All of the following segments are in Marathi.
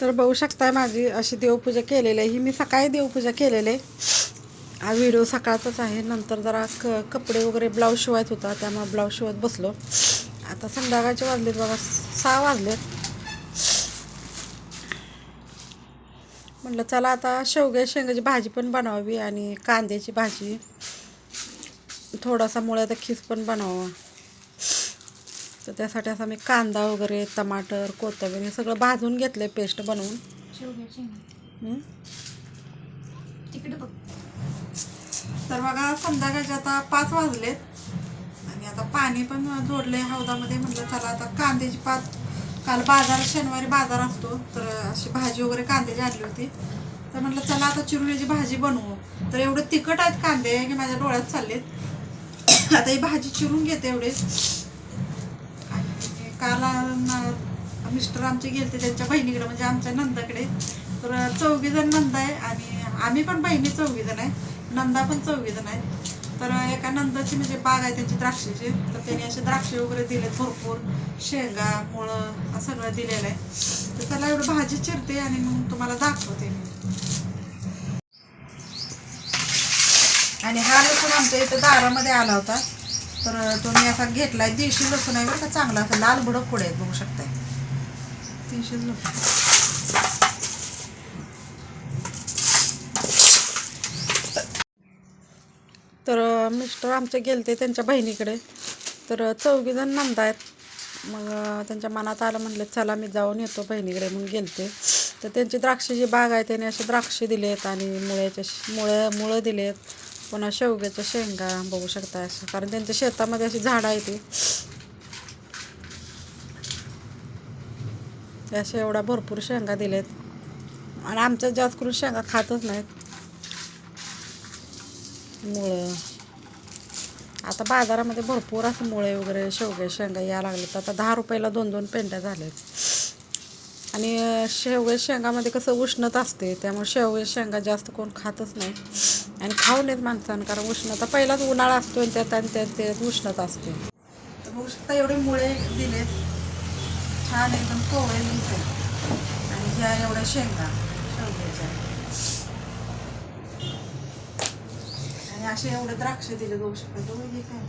तर बघू शकताय माझी अशी देवपूजा केलेली आहे. ही मी सकाळी देवपूजा केलेली आहे. हा व्हिडिओ सकाळचाच आहे. नंतर जरा क कपडे वगैरे ब्लाऊज शिवायत होता त्यामुळे ब्लाऊज शिवत बसलो. आता संध्याकाळचे वाजलेत बघा सहा वाजलेत. म्हटलं चला आता शेवग्या शेंगाची भाजी पण बनवावी आणि कांद्याची भाजी. थोडासा मुळ्याचा खीस पण बनवावा. तर त्यासाठी असा मी कांदा वगैरे टमाटर कोथिंबीर हे सगळं भाजून घेतलं आहे पेस्ट बनवून. शेवग्याची? तिकडे बघ. तर बघा संध्याकाळचे आता पाच वाजलेत. आणि आता पाणी पण जोडलंय हौदामध्ये. म्हटलं चला आता कांद्याची पात. काल बाजार शनिवारी बाजार असतो. तर अशी भाजी वगैरे कांद्याची आणली होती. तर म्हटलं चला आता चिरुल्याची भाजी बनवू. तर एवढे तिखट आहेत कांदे की माझ्या डोळ्यात चाललेत. आता ही भाजी चिरून घेते एवढे काल मिस्टर आमचे होते त्यांच्या बहिणीकडे म्हणजे आमच्या नंदाकडे. तर चौघी जण नंदा आहे आणि आम्ही पण बहिणी चौघी जण आहे. नंदा पण चौघी जण आहेत. तर एका नंदाची म्हणजे बाग आहे त्यांची द्राक्षाची. तर त्यांनी असे द्राक्षे वगैरे दिले भरपूर. शेंगा मुळं सगळं दिलेलं आहे. तर त्याला एवढं भाजी चिरते आणि मग तुम्हाला दाखवते मी. आणि हा लसूण आमच्या इथं दारामध्ये आला होता. तर तो मी असा घेतलाय. देशी लसूण आहे बरं का? चांगला असं लाल भडक पुढे आहेत बघू शकताय. देशीच लसूण तर मिस्टर आमचे गेलते त्यांच्या बहिणीकडे. तर चौघीजण नंदा आहेत मग त्यांच्या मनात आलं म्हटलं चला मी जाऊन येतो बहिणीकडे म्हणून गेलते. तर त्यांची द्राक्षाची बाग आहे त्याने असे द्राक्षे दिलेत आणि मुळ्याच्या मुळं मुळं दिलेत. पुन्हा शेवग्याच्या शेंगा बघू शकता असं. कारण त्यांच्या शेतामध्ये अशी झाडं आहे ती. त्या अशा एवढ्या भरपूर शेंगा दिलेत. आणि आमच्या जास्त करून शेंगा खातच नाहीत. मुळं. आता बाजारामध्ये भरपूर असं मुळे वगैरे शेवग्या शेंगा या लागले आता दहा रुपयाला दोन दोन पेंड्या झाल्यात. आणि शेवग्या शेवगे शेंगामध्ये कसं उष्णता असते त्यामुळे शेवगे शेंगा जास्त कोण खातच नाही. आणि खाऊ नयेत माणसानं कारण उष्णता पहिलाच उन्हाळा असतो आणि त्यात आणि त्यात त्यात उष्णता असते. तर बघू शकता एवढे मुळे दिलेत छान एकदम कोवळे निघते. आणि ह्या एवढ्या शेंगा शेवग्याच्या. आणि असे एवढे द्राक्ष दिले बघू शकता हे काय?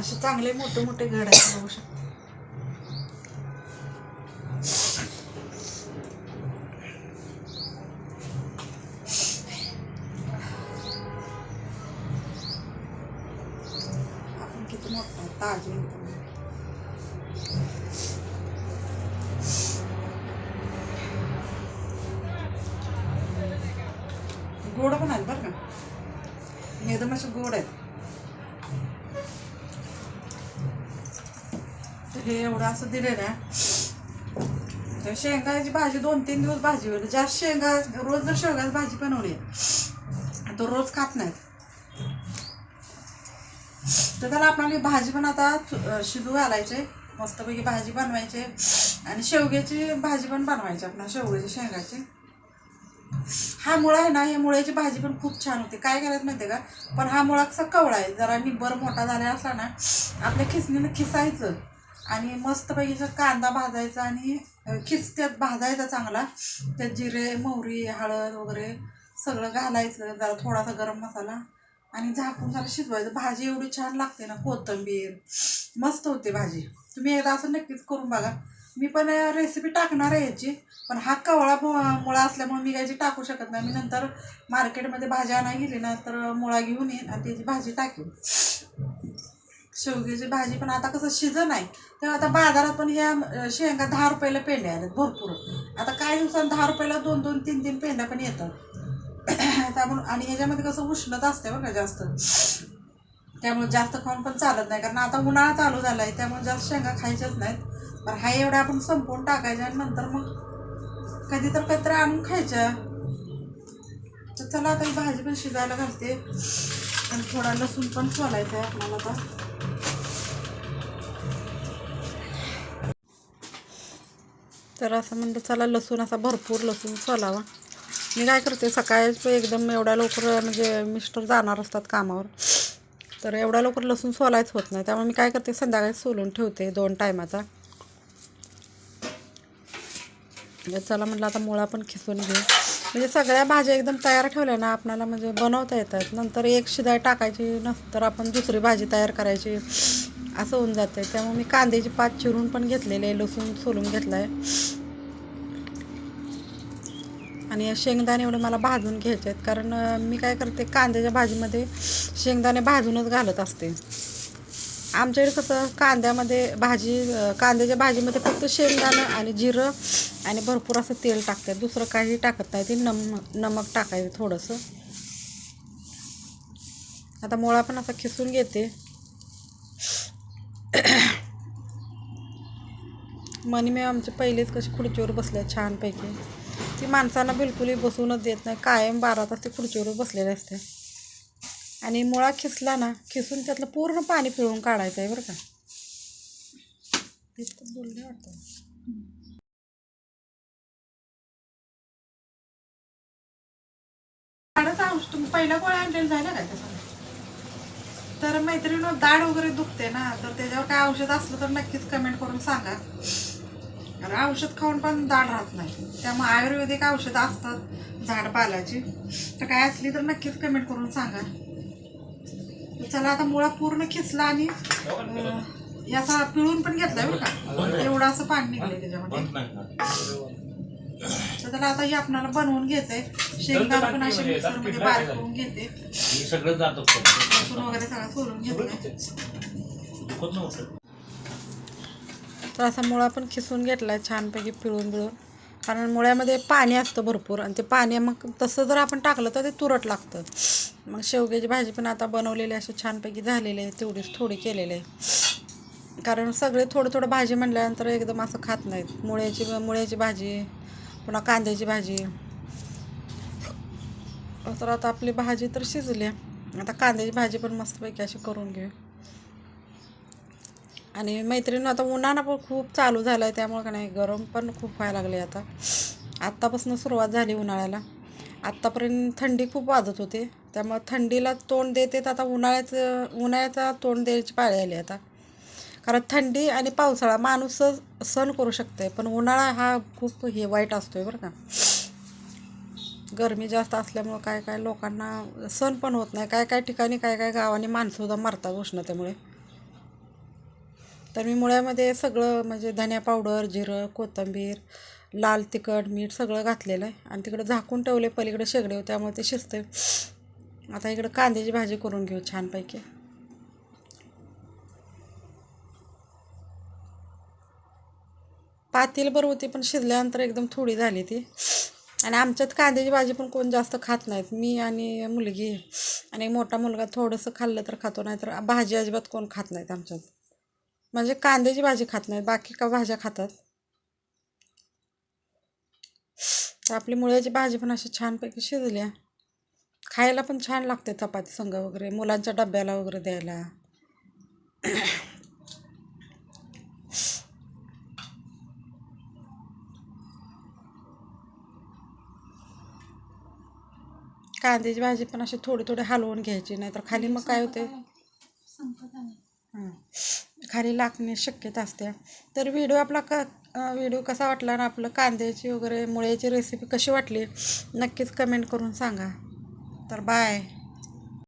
असे चांगले मोठे मोठे घड आहेत बघू शकता. मोठा गोड पण आहेत बरं का एकदम असे गोड आहेत हे एवढं असं दिलेलं आहे तर शेंगाची भाजी दोन तीन दिवस भाजी होईल जास्त शेंगा रोज जर शेंगाची भाजी बनवली तो रोज खात नाहीत तर त्याला आपल्याला भाजी पण आता शिजू घालायचे. मस्तपैकी भाजी बनवायची. आणि शेवग्याची भाजी पण बनवायची आपण शेवग्याची शेंगाची. हा मुळा आहे ना हे मुळ्याची भाजी पण खूप छान होते. काय करायचं माहिती आहे का? पण हा मुळा कसा कवळा आहे जरा निब्बर मोठा झाला असला ना आपल्या खिसणीनं खिसायचं. आणि मस्तपैकी असं कांदा भाजायचा आणि अं, खिस त्यात भाजायचा चांगला. त्यात जिरे मोहरी हळद वगैरे सगळं घालायचं जरा थोडासा गरम मसाला. आणि झाकून जरा शिजवायचं. भाजी एवढी छान लागते ना कोथिंबीर. मस्त होते भाजी. तुम्ही एकदा असं नक्कीच करून बघा. मी पण रेसिपी टाकणार आहे याची. पण हा कवळा मुळा असल्यामुळे मी काही टाकू शकत नाही. मी नंतर मार्केटमध्ये भाज्या आणायला गेली ना तर मुळा घेऊन येईन आणि त्याची भाजी टाकेन. शेवग्याची भाजी पण आता कसं शिजन आहे. तेव्हा आता बाजारात पण ह्या शेंगा दहा रुपयाला पेंड्या आल्यात भरपूर. आता काही दिवसांनी दहा रुपयाला दोन दोन तीन तीन पेंड्या पण येतात. त्यामुळे आणि ह्याच्यामध्ये कसं उष्णता असते बघा जास्त. त्यामुळे जास्त खाऊन पण चालत नाही. कारण आता उन्हाळा चालू झाला आहे त्यामुळे जास्त शेंगा खायच्याच नाहीत. पण हा एवढा आपण संपवून टाकायच्या आणि नंतर मग कधी तर कधीतरी आणून खायच्या तर चला आता भाजी पण शिजायला घालते. आणि थोडा लसूण पण सोलायचा आहे आपल्याला आता. तर असं म्हणलं चला लसूण असा भरपूर लसूण सोलावा. मी काय करते सकाळीच एकदम एवढ्या लवकर म्हणजे मिस्टर जाणार असतात कामावर. तर एवढ्या लवकर लसूण सोलायच होत नाही. त्यामुळे मी काय करते संध्याकाळी सोलून ठेवते दोन टायमाचा. म्हणजे चला म्हटलं आता मुळा पण खिसून घेऊ. म्हणजे सगळ्या भाज्या एकदम तयार ठेवल्या ना आपणाला म्हणजे बनवता येतात. नंतर एक शिदाय टाकायची नंतर आपण दुसरी भाजी तयार करायची असं होऊन जाते त्यामुळे मी कांद्याची पात चिरून पण घेतलेले लसूण सोलून घेतला आहे आणि शेंगदाणे एवढे मला भाजून घ्यायचे आहेत कारण मी काय करते कांद्याच्या भाजीमध्ये शेंगदाणे भाजूनच घालत असते. आमच्याकडे कसं कांद्यामध्ये भाजी कांद्याच्या भाजीमध्ये फक्त शेंगदाणं आणि जिरं आणि भरपूर असं तेल टाकतात. दुसरं काही टाकत नाही. ते नम नमक टाकायचं थोडंसं. आता मुळा पण असा खिसून घेते. मनी मी आमचे पहिलेच कशी खुर्चीवर बसले छानपैकी. ती माणसांना बिलकुलही बसूनच देत नाही. कायम बारा तास ते खुर्चीवर बसलेले असते. आणि मुळा खिसला ना खिसून त्यातलं पूर्ण पाणी पिळून काढायचं आहे बरं का. बोलले वाटतं. औषध तुम्ही पहिल्या गोळ्या आणलेलं झाल्या काय त्याचा? तर मैत्रिणी दाढ वगैरे दुखते ना तर त्याच्यावर काय औषध असलं तर नक्कीच कमेंट करून सांगा. कारण औषध खाऊन पण दाढ राहत नाही. त्यामुळे आयुर्वेदिक औषधं असतात झाडपालाची तर काय असली तर नक्कीच कमेंट करून सांगा. चला आता मुळा पूर्ण खिसला आणि याचा पिळून पण घेतलाय बरं का? एवढं असं पाणी निघलंय त्याच्यामध्ये. तर त्याला आता हे आपल्याला बनवून घ्यायचंय. शेंगदाणे पण असे मिक्सरमध्ये बारीक करून घेते. सगळं जात लसूण वगैरे सगळं सोलून नव्हतं. तर असा मुळा पण खिसून घेतला आहे छानपैकी पिळून पिळून कारण मुळ्यामध्ये पाणी असतं भरपूर आणि ते पाणी मग तसं जर आपण टाकलं तर ते तुरट लागतं. मग शेवग्याची भाजी पण आता बनवलेली अशी छानपैकी झालेली आहे तेवढीच थोडी केलेली आहे. कारण सगळे थोडं थोडं भाजी म्हटल्यानंतर एकदम असं खात नाहीत. मुळ्याची मुळ्याची भाजी पुन्हा कांद्याची भाजी. तर आता आपली भाजी तर शिजली आहे. आता कांद्याची भाजी पण मस्तपैकी अशी करून घेऊ. आणि मैत्रिणी आता उन्हाळा पण खूप चालू झालं आहे त्यामुळं का नाही गरम पण खूप व्हायला लागले आता. आत्तापासून सुरुवात झाली उन्हाळ्याला. आत्तापर्यंत थंडी खूप वाजत होते त्यामुळं थंडीला तोंड देते तर आता उन्हाळ्याचं उन्हाळ्याचा तोंड द्यायची पाळी आली आता. कारण थंडी आणि पावसाळा माणूस स- सहन करू शकते पण उन्हाळा हा खूप हे वाईट असतोय बरं का. गरमी जास्त असल्यामुळं काय काय लोकांना सण पण होत नाही काय काय ठिकाणी काय काय गावांनी माणसंसुद्धा मरतात उष्णतेमुळे. तर मी मुळ्यामध्ये सगळं म्हणजे धन्या पावडर जिरं कोथिंबीर लाल तिखट मीठ सगळं घातलेलं आहे. आणि तिकडं झाकून ठेवले पलीकडे शेगडे होते त्यामुळे ते शिजते आता इकडं कांद्याची भाजी करून घेऊ छानपैकी. पातील बरं होती पण शिजल्यानंतर एकदम थोडी झाली ती. आणि आमच्यात कांद्याची भाजी पण कोण जास्त खात नाहीत. मी आणि मुलगी आणि मोठा मुलगा थोडंसं खाल्लं तर खातो नाही तर भाजी अजिबात कोण खात नाहीत आमच्यात. म्हणजे कांद्याची भाजी खात नाहीत बाकी का भाज्या खातात. तर आपली मुळ्याची भाजी पण अशी छानपैकी शिजली आहे. खायला पण छान लागते चपाती संग वगैरे मुलांच्या डब्याला वगैरे द्यायला. कांद्याची भाजी पण अशी थोडी थोडी हलवून घ्यायची नाहीतर खाली मग काय होते हां. खाली लागण्यास शक्यता असते. तर व्हिडिओ आपला क व्हिडिओ कसा वाटला ना आपलं कांद्याची वगैरे मुळ्याची रेसिपी कशी वाटली नक्कीच कमेंट करून सांगा. तर बाय